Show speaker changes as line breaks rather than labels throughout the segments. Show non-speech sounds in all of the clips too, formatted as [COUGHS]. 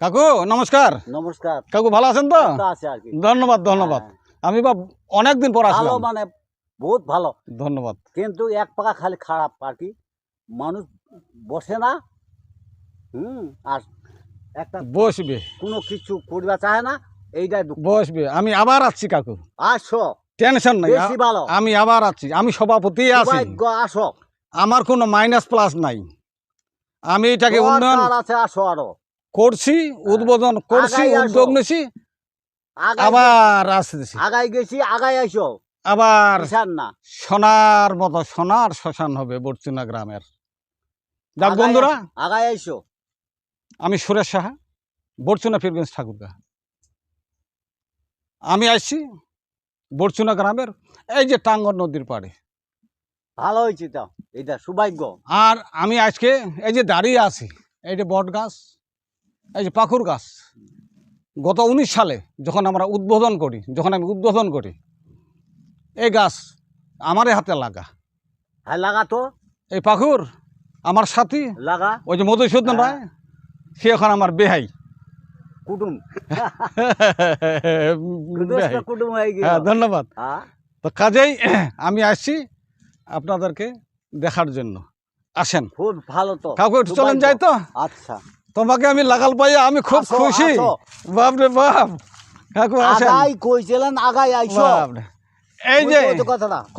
কাকু নমস্কার।
নমস্কার।
কাকু ভালো আছেন তো? ধন্যবাদ ধন্যবাদ।
হ্যাঁ।
আমি বা অনেকদিন পর
ভালো মানে বহুত ভালো।
ধন্যবাদ।
কিন্তু এক পাকা খালি খারাপ আর কি। মানুষ বসে না হুম আর একটা
বসবে।
কোনো কিছু করিবা চায় না এইটাই
বসবে। আমি আবার আসছি কাকু।
আসো।
টেনশন নাই।
বেশি ভালো।
আমি আবার আছি আমি সভাপতি আছি।
আসো।
আমার কোনো মাইনাস প্লাস নাই। আমি এটাকে উন্নয়ন
আছে আসো আরও।
করছি উদ্বোধন করছি উদ্যোগ নিছি আবার আসতেছি
আগাই গেছি আগাই আইসো
আবার সোনার মতো সোনার শ্মশান হবে বর্চুনা গ্রামের। যাক বন্ধুরা
আগাই আইসো
আমি সুরেশ সাহা বর্চুনা ফিরগঞ্জ ঠাকুরগা। আমি আসছি বর্চুনা গ্রামের এই যে টাঙ্গর নদীর পাড়ে।
ভালো হয়েছে তো এইটা সৌভাগ্য।
আর আমি আজকে এই যে দাঁড়িয়ে আছি এই যে বট গাছ এই যে পাখুর গাছ। গত উনিশ সালে যখন আমরা উদ্বোধন করি যখন আমি উদ্বোধন করি এই গাছ আমারই হাতে লাগা।
হ্যাঁ লাগা তো?
এই পাখুর আমার সাথী
লাগা?
ওই যে মধুসূদন রায় সে এখন আমার বেহাই।
কুটুম। কুটুম হ্যাঁ
ধন্যবাদ।
হ্যাঁ।
তো কাজেই আমি আসছি আপনাদেরকে দেখার জন্য। আসেন।
খুব ভালো তো।
কাউকে চলেন যাই তো।
আচ্ছা।
তোমাকে আমি লাগাল পাইয়া আমি খুব খুশি। বাপ রে বাপ। কাকু আসেন।
আগাই কইছিলেন আগাই আইসো
বাপ রে। এই যে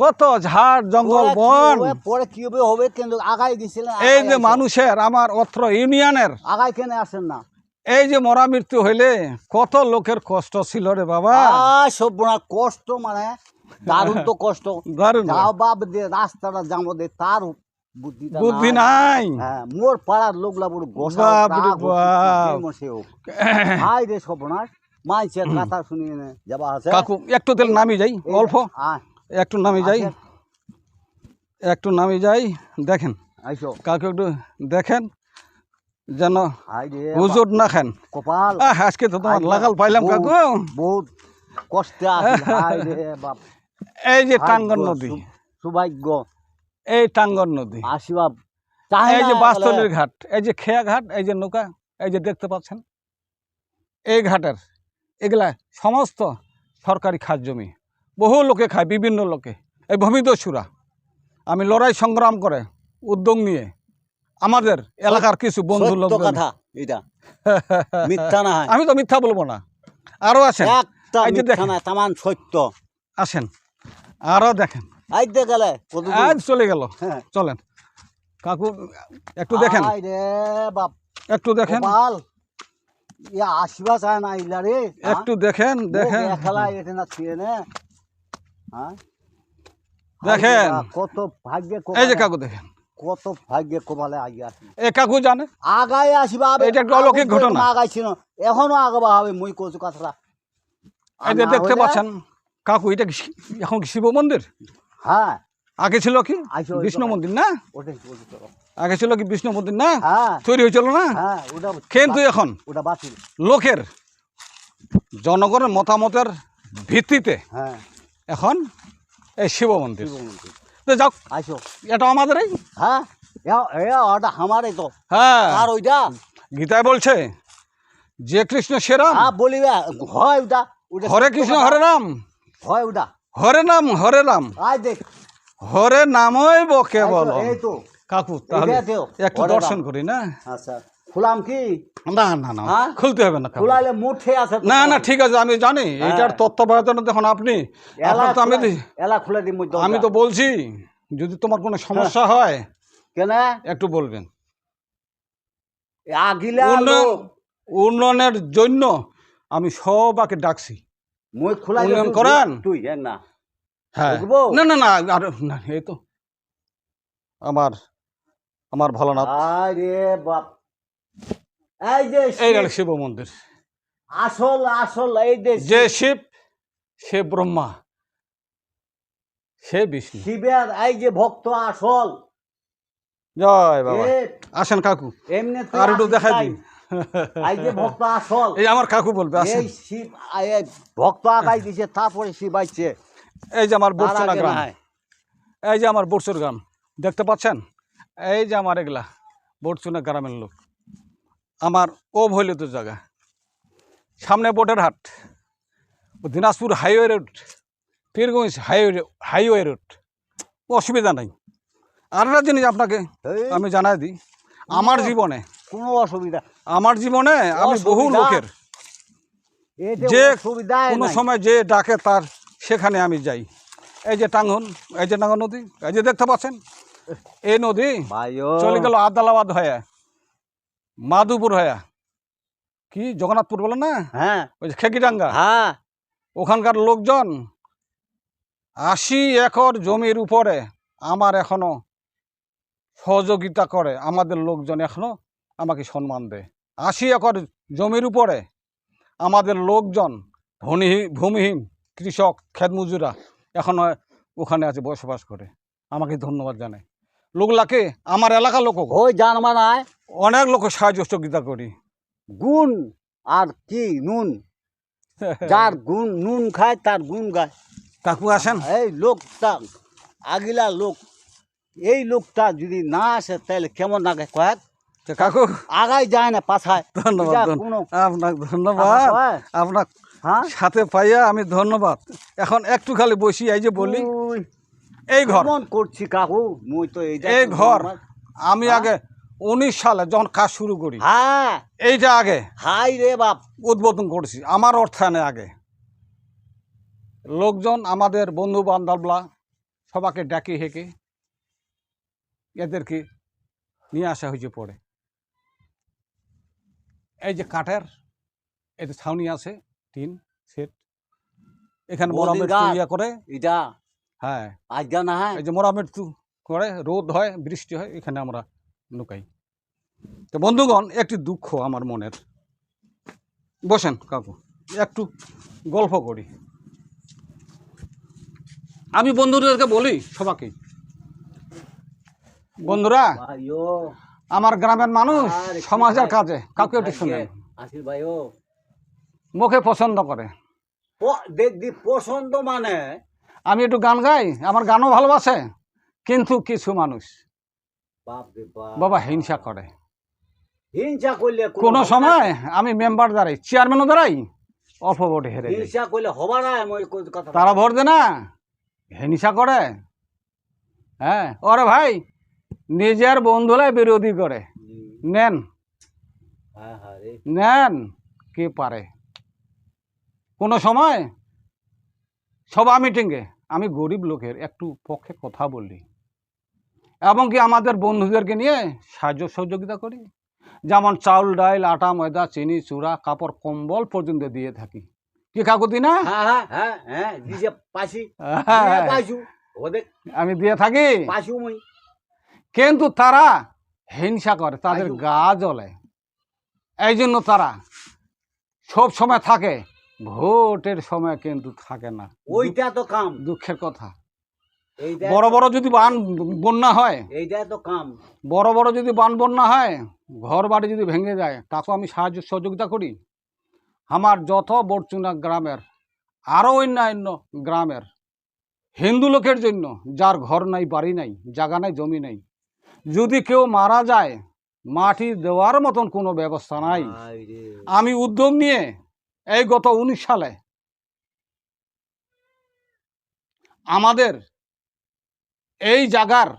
কত ঝাড় জঙ্গল বন।
পরে কি হবে হবে কিন্তু আগাই গেছিলেন
এই যে মানুষের আমার অত্র ইউনিয়নের।
আগাই কেন আসেন না?
এই যে মরা মৃত্যু হইলে কত লোকের কষ্ট ছিল রে বাবা।
আ সব বোনা কষ্ট মানে দারুণ তো কষ্ট।
দারুণ
যাও বাপ দে রাস্তাটা যাব দে তার বুদ্ধি
নাই।
হ্যাঁ মোর পাড়ার লোকলা বড় গোসা
রে
হাই [COUGHS] রে সর্বনাশ মাইছের কথা শুনিয়ে নে যাবা আছে।
কাকু একটু তেল নামি যাই অল্প। একটু নামি যাই। একটু নামি যাই দেখেন।
আইসো।
কাকু একটু দেখেন যেন হুজুর না খান।
কপাল।
আজকে তো তোমার লাগাল পাইলাম কাকু।
বহুত কষ্টে [LAUGHS]
এই যে টাঙ্গন নদী।
সৌভাগ্য।
এই টাঙ্গন নদী।
আশীর্বাদ
এই যে বাস্তলের ঘাট এই যে খেয়া ঘাট এই যে নৌকা এই যে দেখতে পাচ্ছেন? এই ঘাটের এগুলা সমস্ত সরকারি খাস জমি। বহু লোকে খায় বিভিন্ন লোকে। এই ভূমিদস্যুরা আমি লড়াই সংগ্রাম করে উদ্যোগ নিয়ে আমাদের এলাকার কিছু বন্ধু লোক
কথা এটা। [LAUGHS] মিথ্যা না।
আমি তো মিথ্যা বলব না। আরও আছেন
তামান সত্য।
আসেন। আরও দেখেন।
আইতে গেলে
আজ চলে গেল।
হ্যাঁ।
চলেন। কাকু একটু দেখেন।
বাপ।
একটু দেখেন।
ইয়া আসিবা চায় না ইলা রে?
একটু দেখেন দেখেন।
খেলা এতে না ছিয়ে নে। হ্যাঁ?
দেখেন।
কত ভাগ্যে
এই যে কাকু দেখেন।
কত ভাগ্যে কপালে আগে আসি।
এ কাকু জানে?
আগাই আসিবা
এটা একটা অলৌকিক ঘটনা।
আগাইছিল। এখনও আগবা হবে মুই কচু কথাটা।
এই যে দেখতে পাচ্ছেন কাকু এটা কি এখন শিব মন্দির?
হ্যাঁ।
আগে ছিল কি? বিষ্ণু মন্দির না। আগে ছিল কি বিষ্ণু মন্দির না?
হ্যাঁ।
তৈরি হয়েছিল না?
হ্যাঁ ওটা
কিন্তু এখন? লোকের জনগণের মতামতের ভিত্তিতে
হ্যাঁ।
এখন এই শিব মন্দির।
মন্দির।
তো যাক
আইসো
এটা আমাদেরই?
হ্যাঁ ওটা আমারই তো।
হ্যাঁ।
আর ওইটা?
গীতায় বলছে যে কৃষ্ণ সেরাম
হ্যাঁ বলিবে। হয় ওটা।
হরে কৃষ্ণ হরে রাম।
হয় ওটা।
হরে নাম হরে
আয় দেখ।
হরে নামই বকে বল
এই তো।
কাকু তাহলে একটু দর্শন করি না?
আচ্ছা খুলাম কি?
না না না
হ্যাঁ?
খুলতে হবে না কাকু।
খুলাইলে মুঠে আছে
না না ঠিক আছে আমি জানি। এটার তত্ত্বাবধানে দেখুন আপনি। তো আমি
এলা খুলে দিই
আমি তো বলছি যদি তোমার কোনো সমস্যা হয়।
কেন?
একটু বলবেন।
আগিলা
উন্নয়নের জন্য আমি সবাকে ডাকছি।
মুই
উন্নয়ন করেন?
তুই না।
হ্যাঁ। না না না আর না এই তো। আমার আমার ভালো না
আরে বাপ। এই যে
এই
শিব,
মন্দির।
আসল আসল এই যে
যে শিব সে ব্রহ্মা। সে বিষ্ণু।
শিবের এই যে ভক্ত আসল।
জয় বাবা। আসেন কাকু।
এমনি
আর একটু দেখাই। দিন।
এই যে ভক্ত আসল।
এই আমার কাকু বলবে আসেন।
এই শিব এই ভক্ত আগাই দিছে তারপরে শিব
এই যে আমার গ্রাম। এই যে আমার বর্ষর গ্রাম দেখতে পাচ্ছেন? এই যে আমার এগুলা বর্চনা গ্রামের লোক। আমার অবহেলিত জায়গা। সামনে বোটের হাট Dinajpur highway road Pirganj highway highway road. অসুবিধা নাই। আর একটা জিনিস আপনাকে আমি জানাই দিই আমার জীবনে
কোনো অসুবিধা।
আমার জীবনে আমি বহু লোকের। যে কোনো সময় যে ডাকে তার সেখানে আমি যাই। এই যে টাঙ্গন এই যে টাঙ্গন নদী এই যে দেখতে পাচ্ছেন? এই নদী চলে গেল আদালাবাদ হয়ে মাধুপুর হয়ে। কি জগন্নাথপুর বলে না?
হ্যাঁ।
ওই যে খেকিডাঙ্গা?
হ্যাঁ।
ওখানকার লোকজন আশি একর জমির উপরে আমার এখনও সহযোগিতা করে। আমাদের লোকজন এখনও আমাকে সম্মান দেয় আশি একর জমির উপরে আমাদের লোকজন ধনী ভূমিহীন কৃষক খেতমজুরা এখনও ওখানে আছে বসবাস করে। আমাকে ধন্যবাদ জানায়। লোকলাকে আমার এলাকার লোক
ওই জানমানায়
অনেক লোক সাহায্য সহযোগিতা করি।
গুণ আর কি নুন? [LAUGHS] যার গুণ নুন খায় তার গুণ গায়।
কাকু আসেন।
এই লোকটা আগিলা লোক এই লোকটা যদি না আসে তাহলে কেমন লাগে কয়েক?
তো কাকু
আগাই যায় না পাছায়।
ধন্যবাদ আপনাকে ধন্যবাদ। আপনার
হ্যাঁ?
সাথে পাইয়া আমি ধন্যবাদ। এখন একটু খালি বসি এই যে বলি এই ঘর।
করছি কাকু মুই তো এই
এই ঘর। আমি
হ্যাঁ?
আগে উনিশ সালে যখন কাজ শুরু করি
হ্যাঁ।
এইটা আগে
হাই রে বাপ।
উদ্বোধন করেছি আমার অর্থায়নে আগে। লোকজন আমাদের বন্ধু বান্ধবলা সবাকে ডাকি হেঁকে এদেরকে নিয়ে আসা হয়েছে পরে। এই যে কাঠের এই যে ছাউনি আছে টিন সেট। এখানে মোরামেট ইয়া করে।
এটা
হ্যাঁ।
আজ্ঞা না হ্যাঁ?
এই যে মোরামেট করে রোদ হয় বৃষ্টি হয় এখানে আমরা লুকাই। তো বন্ধুগণ একটি দুঃখ আমার মনের। বসেন কাকু একটু গল্প করি। আমি বন্ধুদেরকে বলি সবাইকে। বন্ধুরা আমার গ্রামের মানুষ সমাজের কাজে কাউকে একটু শুনেন।
আসিল ভাইও।
মুখে পছন্দ করে।
দেখবি পছন্দ মানে?
আমি একটু গান গাই আমার গানও ভালোবাসে কিন্তু কিছু মানুষ। বাবা হিংসা করে।
হিংসা করলে
কোনো সময় আমি মেম্বার দাঁড়াই চেয়ারম্যানও দাঁড়াই অল্প ভোটে হেরে
হিংসা করলে হবা না আমি ওই কথা
তারা ভোট দে না হিংসা করে। হ্যাঁ ওরে ভাই নিজের বন্ধুলাই বিরোধী করে। নেন।
হ্যাঁ হ্যাঁ
নেন। কে পারে? কোনো সময়? সভা মিটিংয়ে। আমি গরিব লোকের একটু পক্ষে কথা বলি। এবং কি আমাদের বন্ধুদেরকে নিয়ে সাহায্য সহযোগিতা করি? যেমন চাউল ডাল আটা ময়দা চিনি চূড়া কাপড় কম্বল পর্যন্ত দিয়ে থাকি। কি কাকুতি না?
হ্যাঁ
আমি দিয়ে থাকি? কিন্তু তারা হিংসা করে তাদের গা জ্বলে। এই জন্য তারা সব সময় থাকে ভোটের সময় কিন্তু থাকে না।
ওইটা তো কাম।
দুঃখের কথা। বড় বড় যদি বান বন্যা হয়
এইটা তো কাম।
বড় বড় যদি বান বন্যা হয় ঘর বাড়ি যদি ভেঙে যায় তাকেও আমি সাহায্য সহযোগিতা করি। আমার যত বরচুনা গ্রামের আরও অন্যান্য গ্রামের হিন্দু লোকের জন্য যার ঘর নাই বাড়ি নাই জায়গা নাই জমি নাই যদি কেউ মারা যায় মাটি দেওয়ার মতন কোনো ব্যবস্থা নাই। আমি উদ্যোগ নিয়ে এই গত উনিশ সালে আমাদের এই জায়গার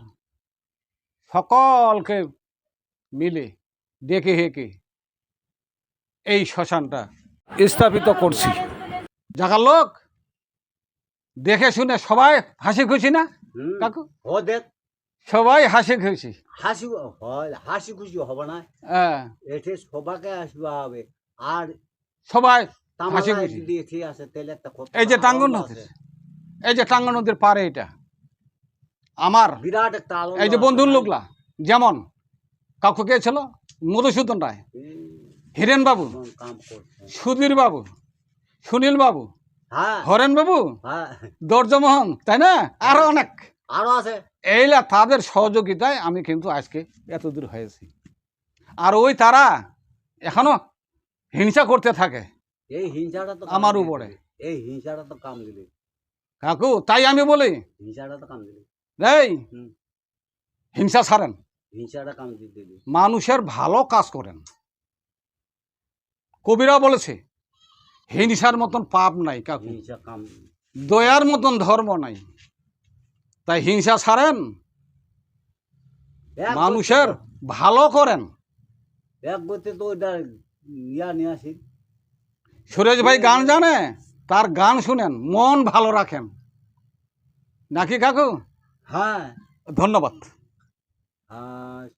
সকলকে মিলে দেখে হেঁকে এই শ্মশানটা স্থাপিত করছি। জায়গার লোক দেখে শুনে সবাই হাসি খুশি না? কাকু?
ওদের
সবাই হাসি খুশি।
হাসি হাসি খুশি হবে না।
হ্যাঁ
এতে সবাকে আসবা হবে আর
সবাই হাসি খুশি।
এতে আসে তাহলে একটা
এই যে টাঙ্গন
আছে।
নদীর এই যে টাঙ্গন নদীর পারে এটা আমার
বিরাট একটা
এই যে
আছে।
বন্ধুর লোকলা যেমন কাকু কে ছিল? মধুসূদন রায় হিরেন বাবু সুধীর বাবু সুনীল বাবু
হ্যাঁ।
হরেন বাবু
হ্যাঁ।
দর্জমোহন তাই না? আরও অনেক।
আরও আছে।
এইলা তাদের সহযোগিতায় আমি কিন্তু আজকে এত দূর হয়েছি। আর ওই তারা এখনও হিংসা করতে থাকে।
এই হিংসাটা তো
আমার উপরে।
এই হিংসাটা তো কাম দিবে।
কাকু তাই আমি বলি।
হিংসাটা তো কাম দিবে।
এই হিংসা ছাড়েন।
হিংসাটা কাম দিবে।
মানুষের ভালো কাজ করেন। কবিরা বলেছে হিংসার মতন পাপ নাই কাকু।
হিংসা কাম
দয়ার মতন ধর্ম নাই। তাই হিংসা ছাড়েন। মানুষের ভালো করেন।
এক তো ওইটা ইয়া নিয়ে আসি।
সুরেশ ভাই গান জানে? তার গান শুনেন মন ভালো রাখেন। নাকি কাকু?
হ্যাঁ।
ধন্যবাদ।
হ্যাঁ